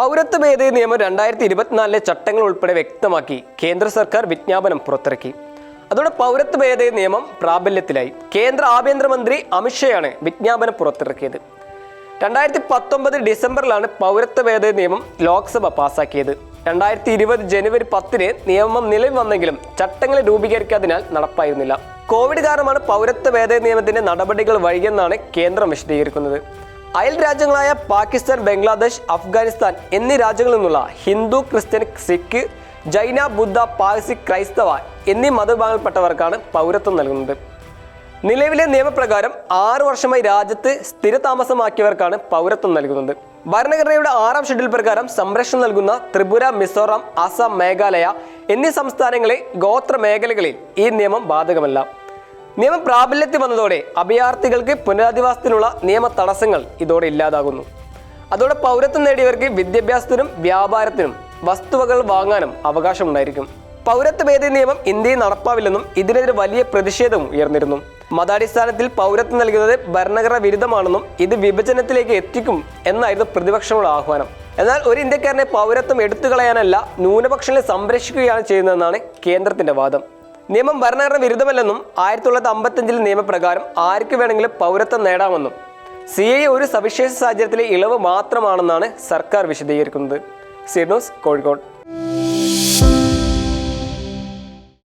പൗരത്വ ഭേദഗതി നിയമം രണ്ടായിരത്തി ഇരുപത്തിനാലിലെ ചട്ടങ്ങൾ ഉൾപ്പെടെ വ്യക്തമാക്കി കേന്ദ്ര സർക്കാർ വിജ്ഞാപനം പുറത്തിറക്കി. അതോടെ പൗരത്വ ഭേദഗതി നിയമം പ്രാബല്യത്തിലായി. കേന്ദ്ര ആഭ്യന്തരമന്ത്രി അമിത്ഷായാണ് വിജ്ഞാപനം പുറത്തിറക്കിയത്. രണ്ടായിരത്തി പത്തൊമ്പത് ഡിസംബറിലാണ് പൗരത്വ ഭേദഗതി നിയമം ലോക്സഭ പാസാക്കിയത്. രണ്ടായിരത്തി ഇരുപത് ജനുവരി പത്തിന് നിയമം നിലവിൽ വന്നെങ്കിലും ചട്ടങ്ങൾ രൂപീകരിക്കാതിനാൽ നടപ്പായിരുന്നില്ല. കോവിഡ് കാരണമാണ് പൗരത്വ ഭേദഗതി നിയമത്തിന്റെ നടപടികൾ വൈകിയെന്നാണ് കേന്ദ്രം വിശദീകരിക്കുന്നത്. അയൽ രാജ്യങ്ങളായ പാകിസ്ഥാൻ ബംഗ്ലാദേശ് അഫ്ഗാനിസ്ഥാൻ എന്നീ രാജ്യങ്ങളിൽ നിന്നുള്ള ഹിന്ദു ക്രിസ്ത്യൻ സിഖ് ജൈന ബുദ്ധ പാഴ്സി ക്രൈസ്തവ എന്നീ മതവിഭാഗങ്ങളിൽപ്പെട്ടവർക്കാണ് പൗരത്വം നൽകുന്നത്. നിലവിലെ നിയമപ്രകാരം ആറു വർഷമായി രാജ്യത്ത് സ്ഥിരതാമസമാക്കിയവർക്കാണ് പൗരത്വം നൽകുന്നത്. ഭരണഘടനയുടെ ആറാം ഷെഡ്യൂൾ പ്രകാരം സംരക്ഷണം നൽകുന്ന ത്രിപുര മിസോറാം അസം മേഘാലയ എന്നീ സംസ്ഥാനങ്ങളെ ഗോത്ര മേഖലകളിൽ ഈ നിയമം ബാധകമല്ല. നിയമം പ്രാബല്യത്തിൽ വന്നതോടെ അഭയാർത്ഥികൾക്ക് പുനരധിവാസത്തിനുള്ള നിയമ തടസ്സങ്ങൾ ഇതോടെ ഇല്ലാതാകുന്നു. അതോടെ പൗരത്വം നേടിയവർക്ക് വിദ്യാഭ്യാസത്തിനും വ്യാപാരത്തിനും വസ്തുവകൾ വാങ്ങാനും അവകാശമുണ്ടായിരിക്കും. പൗരത്വ ഭേദഗതി നിയമം ഇന്ത്യയിൽ നടപ്പാവില്ലെന്നും ഇതിനെതിരെ വലിയ പ്രതിഷേധവും ഉയർന്നിരുന്നു. മതാടിസ്ഥാനത്തിൽ പൗരത്വം നൽകുന്നത് ഭരണഘടന വിരുദ്ധമാണെന്നും ഇത് വിഭജനത്തിലേക്ക് എത്തിക്കും എന്നായിരുന്നു പ്രതിപക്ഷങ്ങളുടെ ആഹ്വാനം. എന്നാൽ ഒരു ഇന്ത്യക്കാരനെ പൗരത്വം എടുത്തു കളയാനല്ല ന്യൂനപക്ഷങ്ങളെ സംരക്ഷിക്കുകയാണ് ചെയ്യുന്നതെന്നാണ് കേന്ദ്രത്തിന്റെ വാദം. നിയമം ഭരണഘടന വിരുദ്ധമല്ലെന്നും ആയിരത്തി തൊള്ളായിരത്തി അമ്പത്തഞ്ചിലെ നിയമപ്രകാരം ആർക്ക് വേണമെങ്കിലും പൗരത്വം നേടാമെന്നും സി ഐ ഒരു സവിശേഷ സാഹചര്യത്തിലെ ഇളവ് മാത്രമാണെന്നാണ് സർക്കാർ വിശദീകരിക്കുന്നത്. സിഡോസ് കോഴിക്കോട്.